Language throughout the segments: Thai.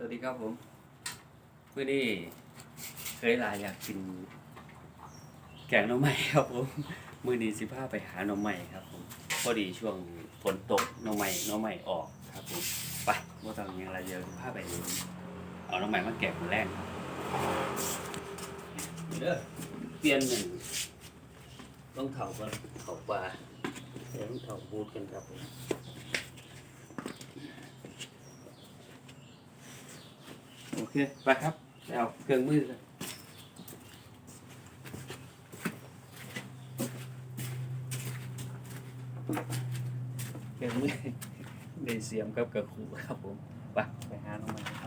สวัสดีครับผมเมื่อนี้เคยหลายอยากกิน แกงหน่อไม้ครับผมมื่อนี้สิพาไปหาหน่อไม้ครับผมพอดีช่วงฝนตกหน่อไม้หน่อไม้ออกครับผมไปว่าต้องยังไรเดียวสิพาไปดูเอาหน่อไม้มาแกงคนแรกครับเด้อเปลี่ยนหนึ่งต้องเถาก่อนเถาปลาเดี๋ยวต้องเถาบูดกันครับผม โอเค ไปครับไปเอาเครื่องมือกันเครื่องมือเดเซียมกับกระคูครับผม ไปไปหาน้องมัน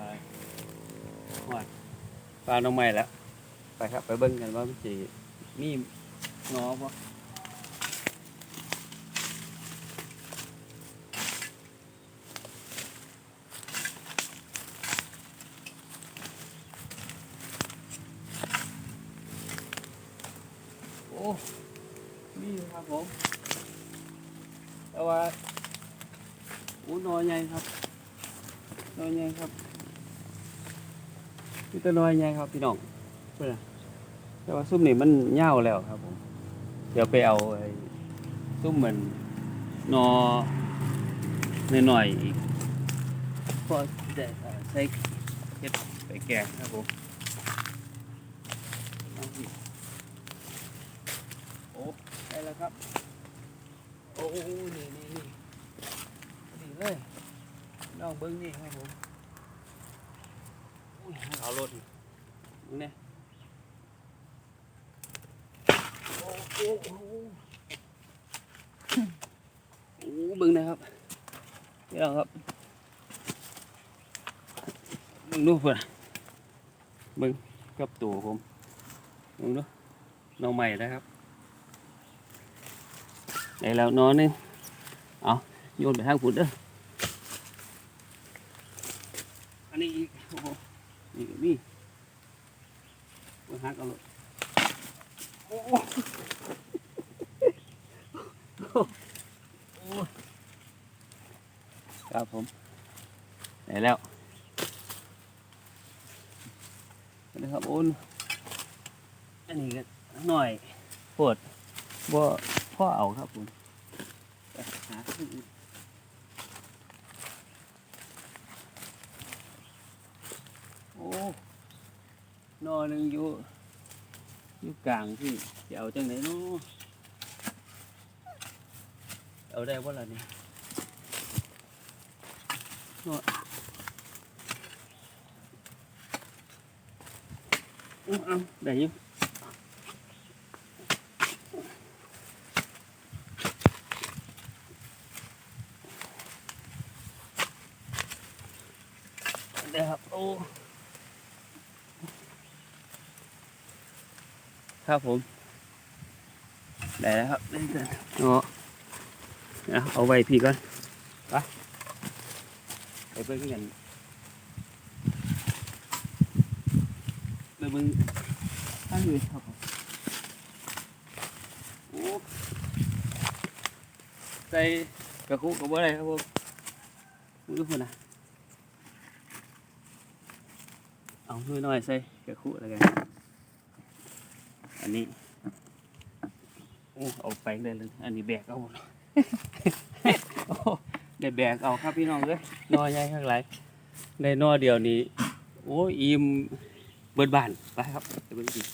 อ่าหอดปลาน้องใหม่แล้ว ไปครับ ไปเบิ้งกันว่ามันจะมีงอปะโอ้มีอยู่ครับผม แต่ว่าอู้นอใหญ่ครับน้อยใหญ่ครับ นี่ตัวน้อยใหญ่ครับพี่น้องเพื่อนแต่ว่าซุ่มนี่มันเน่าวแล้วครับผม เดี๋ยวไปเอาไอ้ซุ่มเหมือนนอหน่อยๆอีกพอได้เอ่อใส่เห็ดไปแกงครับผมโอ้ได้แล้วครับ โอ้นี่นี่นี่นี่เลยน้องเบิ้งนี่ครับผม เอารถเนี่ยโอ้โหโอ้บึงนะครับนี่เราครับมึงดูเพื่อนบึงกับตัวผมมึงดูน้องใหม่นะครับไหนแล้วนอนนี่เอาโยนไปทางผุดเด้ออันนี้อีกโอ้ นี่ก็มีโอ้ยหักเอาเลยโอ้โหโอ้ยครับผมได้แล้วนะครับโอนอันนี้ก็หน่อยปวดบ่พ่อเอาครับผมไปหาที่อื่น โอ้นอหนึ่งอยู่อยู่กลางที่จะเอาจังไหนเนาะเอาได้ว่าล่ะนี่นอเอาเอาได้อยู่ได้ครับโอ้ ครับผม ได้แล้วครับได้แล้วเอาเอาเอาไว้พี่ก่อนไปไปเบิ่งกันไปเบิ่งข้างอื่นครับผมโอ้ใส่กระคุกกับอะไรครับผมมึงดูคนนะเอาหน่อยหน่อยใส่กระคุกอะไรกัน อันนี้โอ้เอาไปเลยเลยอันนี้แบกเอาหมดโอ้ได้แบกเอาครับพี่น้องเลยนอใหญ่ข้างไรได้นอเดียวนี้โอ้ยอิ่มเบิดบานไปครับจะเบิ่งกิน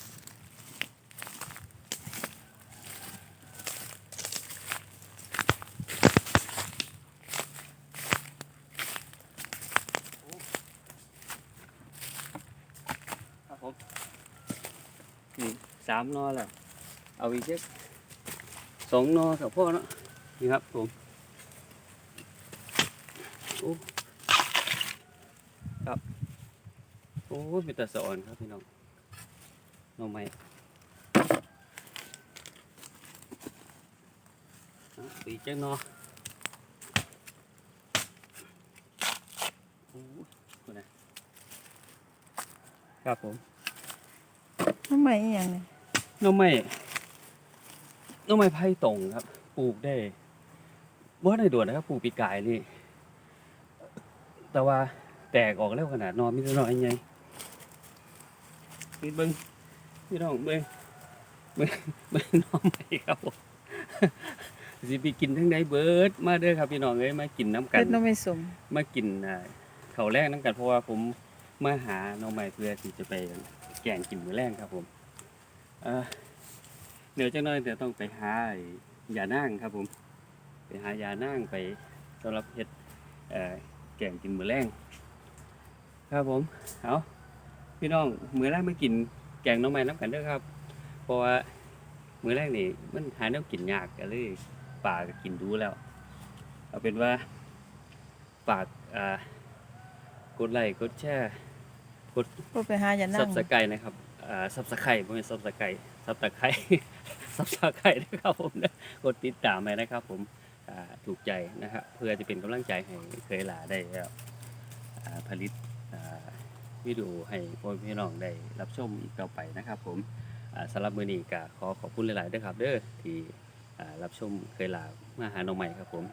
ครับผมนี่ สามนอแล้วเอาอีกเจ็ดสองนอกับพ่อเนาะนี่ครับผมโอ้ครับโอ้ยเป็นตาสะอ่อนครับพี่น้องน่อไม้เอาอีกจังนอครับผมทำไมอย่างนี้ น่อไม้น่อไม้ไผ่ตรงครับ ปลูกได้ว่าในด่วนนะครับ ปลูกปีกายนี่ แต่ว่าแตกออกแล้วขนาดนอนมีแต่นอนยังไงนี่เบิ้งพี่น้องเบิ้งเบิ้งเบิ้งน้องใหม่ครับสิไปกินทั้งใดเบิดมาเด้อครับพี่น้องเอ้ยมากินน้ำกัเป็นดน้ำไม่สมมากินอ่าข้าแรกน้ำกันเพราะว่าผมมาหาน้องใหม่เพื่อที่จะไปแกงกินมื้อแรกครับผม เอ่อเดี๋ยวจังน้อยเดี๋ยวต้องไปหาไอ้ยานั่งครับผม ไปหายานั่งไปสำหรับเฮ็ดเอ่อแกงกินมื้อแรงครับผมเอาพี่น้องมื้อแรกมากินแกงหน้องใหม่น้ำกันเด้อครับ เพราะว่ามื้อแรกนี่มันหาแนวกินยากก็เลยป่าก็กินดูแล้ว เอาเป็นว่าฝากอ่ากดไลค์กดแชร์ก็ไปหาอย่านั่ซังบสไครต์นะครับอ่า ซับสไครต์บ่แม่นซับสไครต์ซับตะไคร้ซับสไครต์นะครับผมนะกดติดตามไว้นะครับ ผมถูกใจนะครับเพื่อจะเป็นกำลังใจให้เคยหลาได้แล้วผลิตวิดีโอให้พ่อพี่น้องได้รับชมอีกต่อไปนะครับ ผมอ่าสำหรับมือนี้ก็ขอขอบคุณหลายๆด้วยครับ เด้อที่รับชมเคยหลามาหาน้องใหม่ครับ ผม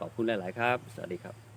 ขอบคุณหลาย ๆ ครับ สวัสดีครับ